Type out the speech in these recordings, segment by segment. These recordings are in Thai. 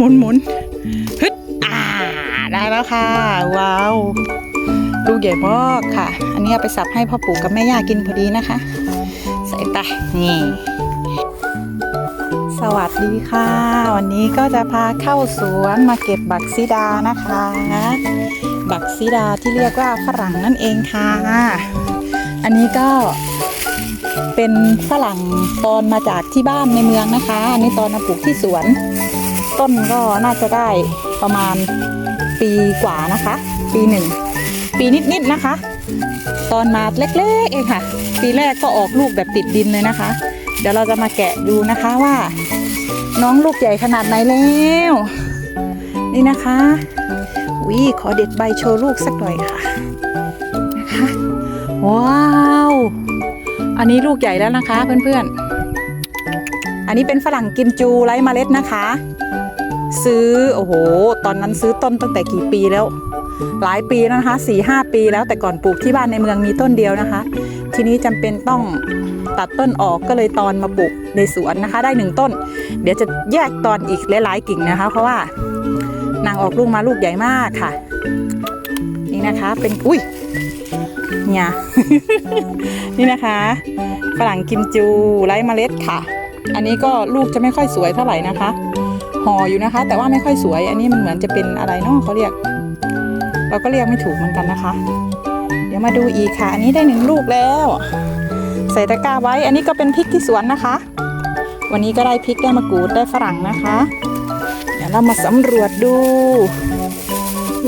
หมุนหมุนฮึดอ่าได้แล้วค่ะ ว้าวลูกใหญ่มากค่ะ อันนี้เอาไปสับให้พ่อปู่กับแม่ย่ากินพอดีนะคะ ใส่ไปนี่สวัสดีค่ะ วันนี้ก็จะพาเข้าสวนมาเก็บบักซิดานะคะ บักซิดาที่เรียกว่าฝรั่งนั่นเองค่ะ อันนี้ก็เป็นฝรั่งตอนมาจากที่บ้านในเมืองนะคะ อันนี้ตอนมาปลูกที่สวน ต้นก็น่าจะได้ประมาณปีกว่านะคะ ปีหนึ่งปีนิดๆนะคะ ตอนมาเล็กๆเองค่ะ ปีแรกก็ออกลูกแบบติดดินเลยนะคะ เดี๋ยวเราจะมาแกะดูนะคะว่า น้องลูกใหญ่ขนาดไหนแล้ว นี่นะคะวิขอเด็ดใบโชว์ลูกสักหน่อยค่ะนะคะว้าวอันนี้ลูกใหญ่แล้วนะคะเพื่อนๆอันนี้เป็นฝรั่งกิมจูไร้เมล็ดนะคะ ซื้อโอ้โห ตอนนั้นซื้อต้นตั้งแต่กี่ปีแล้ว หลายปีแล้วนะคะสี่ห้าปีแล้วแต่ก่อนปลูกที่บ้านในเมืองมีต้นเดียวนะคะ ทีนี้จำเป็นต้องตัดต้นออกก็เลยตอนมาปลูกในสวนนะคะ ได้หนึ่งต้น เดี๋ยวจะแยกตอนอีกหลายๆกิ่งนะคะ เพราะว่านางออกลูกมาลูกใหญ่มากค่ะ นี่นะคะเป็นอุ้ยเนี่ยนี่นะคะฝรั่งกิมจูไร้เมล็ดค่ะ อันนี้ก็ลูกจะไม่ค่อยสวยเท่าไหร่นะคะ ห่ออยู่นะคะ แต่ว่าไม่ค่อยสวย อันนี้มันเหมือนจะเป็นอะไรเนาะเขาเรียก เราก็เรียกไม่ถูกเหมือนกันนะคะ เดี๋ยวมาดูอีกค่ะ อันนี้ได้หนึ่งลูกแล้ว ใส่ตะกร้าไว้ อันนี้ก็เป็นพริกที่สวนนะคะ วันนี้ก็ได้พริกได้มะกรูดได้ฝรั่งนะคะ เดี๋ยวเรามาสำรวจดู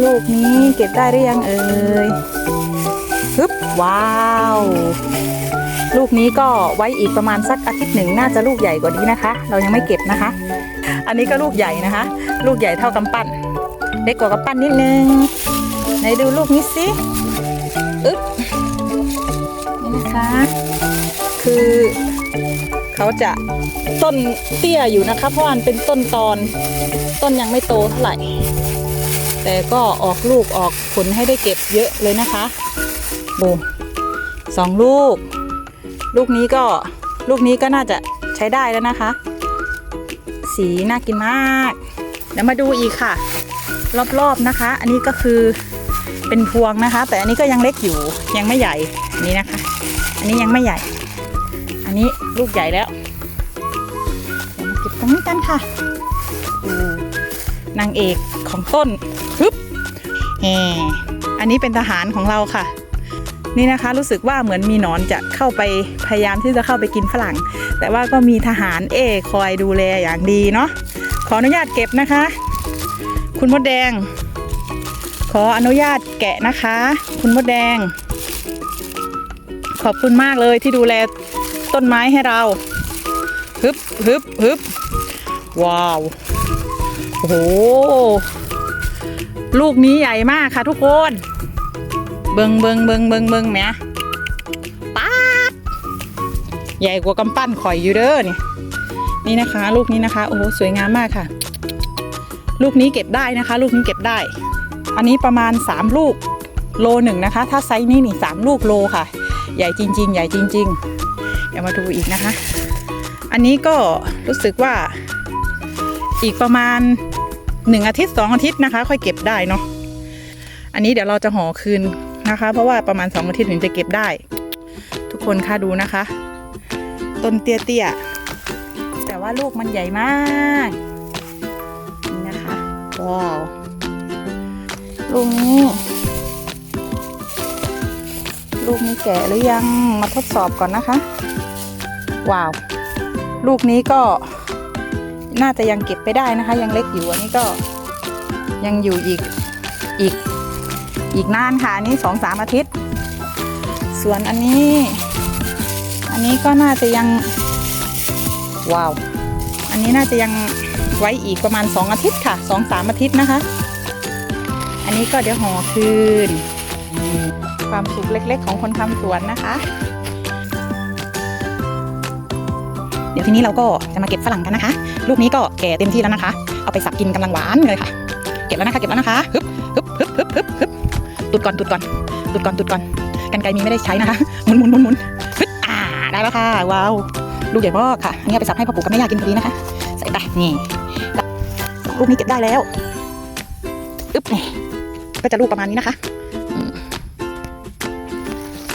ลูกนี้เก็บได้หรือยังเอ่ยฮึบว้าวลูกนี้ก็ไว้อีกประมาณสักอาทิตย์หนึ่งน่าจะลูกใหญ่กว่านี้นะคะ เรายังไม่เก็บนะคะ อันนี้ก็ลูกใหญ่นะคะ ลูกใหญ่เท่ากำปั้นเล็กกว่ากำปั้นนิดนึงไหนดูลูกนี้สิอึ๊บนี่นะคะ คือเขาจะต้นเตี้ยอยู่นะคะ เพราะมันเป็นต้นตอนต้นยังไม่โตเท่าไหร่ แต่ก็ออกลูกออกผลให้ได้เก็บเยอะเลยนะคะโบสองลูก ลูกนี้ก็ลูกนี้ก็น่าจะใช้ได้แล้วนะคะ สีน่ากินมาก เดี๋ยวมาดูอีกค่ะ รอบๆนะคะ อันนี้ก็คือเป็นพวงนะคะ แต่อันนี้ก็ยังเล็กอยู่ยังไม่ใหญ่นี่นะคะ อันนี้ยังไม่ใหญ่ อันนี้ลูกใหญ่แล้วเดี๋ยวมาเก็บตรงนี้กันค่ะนางเอกของต้นฮึบแหมอันนี้เป็นทหารของเราค่ะ นี่นะคะรู้สึกว่าเหมือนมีหนอนจะเข้าไปพยายามที่จะเข้าไปกินฝรั่ง แต่ว่าก็มีทหารเอคอยดูแลอย่างดีเนาะขออนุญาตเก็บนะคะ คุณมดแดง ขออนุญาตแกะนะคะ คุณมดแดง ขอบคุณมากเลยที่ดูแลต้นไม้ให้เราฮึบฮึบฮึบว้าวโอ้โหลูกนี้ใหญ่มากค่ะทุกคน เบิงเบิงเบิงเบิงเบิงแหมป๊าดใหญ่กว่ากำปั้นข่อยอยู่เด้อนี่นี่นะคะ ลูกนี้นะคะ โอ้โหสวยงามมากค่ะ ลูกนี้เก็บได้นะคะ ลูกนี้เก็บได้ อันนี้ประมาณ 3 ลูกโลหนึ่งนะคะ ถ้าไซส์นี้นี่สามลูกโลค่ะ ใหญ่จริง ๆ ใหญ่จริง ๆ เดี๋ยวมาดูอีกนะคะ อันนี้ก็รู้สึกว่าอีกประมาณหนึ่งอาทิตย์สองอาทิตย์นะคะ ค่อยเก็บได้เนาะอันนี้เดี๋ยวเราจะห่อคืน นะคะ เพราะว่าประมาณสองอาทิตย์ถึงจะเก็บได้ ทุกคนค่ะดูนะคะ ต้นเตี้ยๆแต่ว่าลูกมันใหญ่มากนี่นะคะว้าวลูกนี้ลูกนี้แก่หรือยังมาทดสอบก่อนนะคะว้าวลูกนี้ก็น่าจะยังเก็บไปได้นะคะ ยังเล็กอยู่อันนี้ก็ยังอยู่อีกอีก อีกนานค่ะอันนี้สองสามอาทิตย์ ส่วนอันนี้ อันนี้ก็น่าจะยังว้าว อันนี้น่าจะยังไว้อีกประมาณ 2 อาทิตย์ค่ะ2อสามอาทิตย์นะคะ อันนี้ก็เดี๋ยวห่อคืน ความสุขเล็กๆ ของคนทำสวนนะคะ เดี๋ยวทีนี้เราก็จะมาเก็บฝรั่งกันนะคะ ลูกนี้ก็แก่เต็มที่แล้วนะคะ เอาไปสับกินกำลังหวานเลยค่ะ เก็บแล้วนะคะ เก็บแล้วนะคะ ฮึบฮึบฮึบฮึบฮึบฮึบ ตุดก่อนตุดก่อนตุดก่อนตุดก่อน กันไกรมีไม่ได้ใช้นะคะหมุนหมุนหมุนหมุนฮึบอ่าได้แล้วค่ะว้าวลูกใหญ่มากค่ะอันนี้เอาไปสับให้พ่อปู่กับแม่ย่ากินพอดีนะคะ ใส่ไปนี่ลูกนี้เก็บได้แล้วอึ๊บนี่ก็จะลูกประมาณนี้นะคะ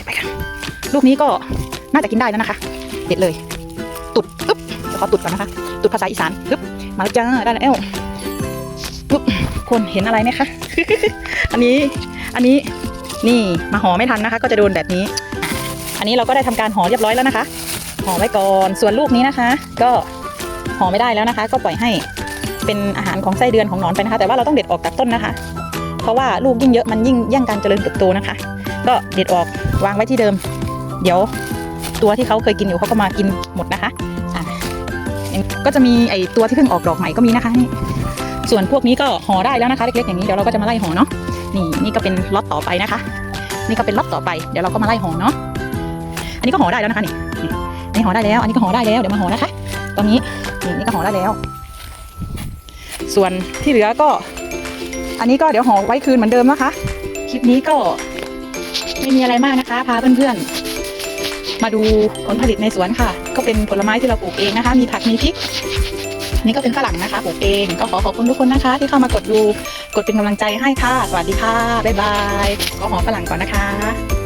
ไปค่ะลูกนี้ก็น่าจะกินได้แล้วนะคะ เด็ดเลย ตุดอึ๊บขอตุดก่อนนะคะ ตุดภาษาอีสานอึ๊บมาแล้วจ้าได้แล้วอึ๊บคนเห็นอะไรไหมคะ อันนี้ อันนี้นี่มาห่อไม่ทันนะคะ ก็จะโดนแบบนี้ อันนี้เราก็ได้ทำการห่อเรียบร้อยแล้วนะคะห่อไว้ก่อนส่วนลูกนี้นะคะ ก็ห่อไม่ได้แล้วนะคะ ก็ปล่อยให้เป็นอาหารของไส้เดือนของหนอนไปนะคะ แต่ว่าเราต้องเด็ดออกจากต้นนะคะ เพราะว่าลูกยิ่งเยอะมันยิ่งแย่งการเจริญเติบโตนะคะ ก็เด็ดออกวางไว้ที่เดิม เดี๋ยวตัวที่เขาเคยกินอยู่เขาก็มากินหมดนะคะอะก็จะมีไอตัวที่เพิ่งออกดอกใหม่ก็มีนะคะนี่ส่วนพวกนี้ก็ห่อได้แล้วนะคะเล็กๆอย่างนี้เดี๋ยวเราก็จะมาไล่ห่อเนาะ นี่นี่ก็เป็นล็อตต่อไปนะคะ นี่ก็เป็นล็อตต่อไปเดี๋ยวเราก็มาไล่ห่อเนาะอันนี้ก็ห่อได้แล้วนะคะนี่นี่ห่อได้แล้ว อันนี้ก็ห่อได้แล้วเดี๋ยวมาห่อนะคะตอนนี้นี่นี่ก็ห่อได้แล้ว ส่วนที่เหลือก็ อันนี้ก็เดี๋ยวห่อไว้คืนเหมือนเดิมนะคะคลิปนี้ก็ไม่มีอะไรมากนะคะ พาเพื่อนๆมาดูผลผลิตในสวนค่ะ ก็เป็นผลไม้ที่เราปลูกเองนะคะ มีผักมีพริก นี่ก็เป็นฝรั่งนะคะปลูกเองก็ขอขอบคุณทุกคนนะคะ ที่เข้ามากดดู กดเป็นกำลังใจให้ค่ะ สวัสดีค่ะ บ๊ายบาย ก็หอมฝรั่งก่อนนะคะ